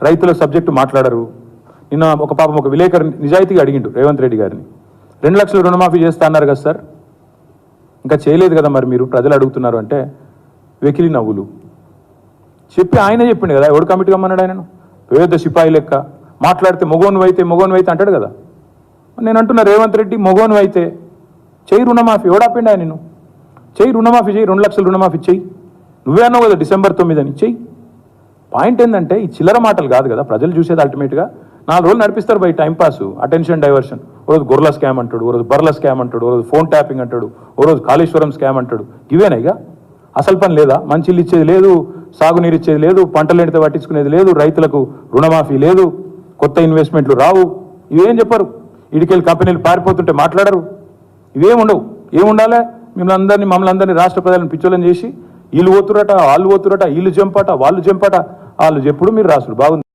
రైతుల సబ్జెక్టు మాట్లాడరు. నిన్న ఒక పాపం ఒక విలేకరు నిజాయితీగా అడిగిండు రేవంత్ రెడ్డి గారిని. రెండు లక్షలు రుణమాఫీ చేస్తా అన్నారు కదా సార్? ఇంకా చేయలేదు కదా మరి మీరు? ప్రజలు అడుగుతున్నారు అంటే వెకిలి నవ్వులు. చెప్పి ఆయనే చెప్పిండు కదా ఎవడు కమిటీ కమ్మన్నాడు ఆయనను? పేద సిపాయి లెక్క. మాట్లాడితే మొగోను అయితే మొగోను అయితే అంటాడు కదా. నేను అంటున్నా రేవంత్ రెడ్డి మొగోను అయితే చేయి రుణమాఫీ. ఎవడాపిండి ఆయన నిన్ను చేయి రుణమాఫీ చేయి రెండు లక్షలు రుణమాఫీ చెయ్యి. నువ్వే అన్నావు కదా డిసెంబర్ తొమ్మిది చెయ్యి. పాయింట్ ఏంటంటే ఈ చిల్లర మాటలు కాదు కదా ప్రజలు చూసేది అల్టిమేట్గా నాలుగు రోజులు నడిపిస్తారు బై టైంపాస్ అటెన్షన్ డైవర్షన్ ఓ రోజు గొర్రెల స్కామ్ అంటాడు ఓ రోజు బర్ల స్కామ్ అంటాడు ఓ రోజు ఫోన్ ట్యాపింగ్ అంటాడు ఓ రోజు కాళేశ్వరం స్కామ్ అంటాడు. ఇవేనా ఇక? అసలు పని లేదా? మంచి ఇల్లు ఇచ్చేది లేదు సాగునీరు ఇచ్చేది లేదు పంటలు ఎండితే పట్టించుకునేది లేదు రైతులకు రుణమాఫీ లేదు కొత్త ఇన్వెస్ట్మెంట్లు రావు. ఇవేం చెప్పరు? ఇడికెళ్ళి కంపెనీలు పారిపోతుంటే మాట్లాడరు. ఇవేం ఉండవు. ఏముండాలి మిమ్మల్ని అందరినీ మమ్మల్ని అందరినీ రాష్ట్ర ప్రజలను పిచ్చోలని చేసి వీళ్ళు పోతురట వాళ్ళు పోతురట వీళ్ళు జంపట వాళ్ళు జంపట వాళ్ళు చెప్పుడు మీరు రాసుడు. బాగుంది.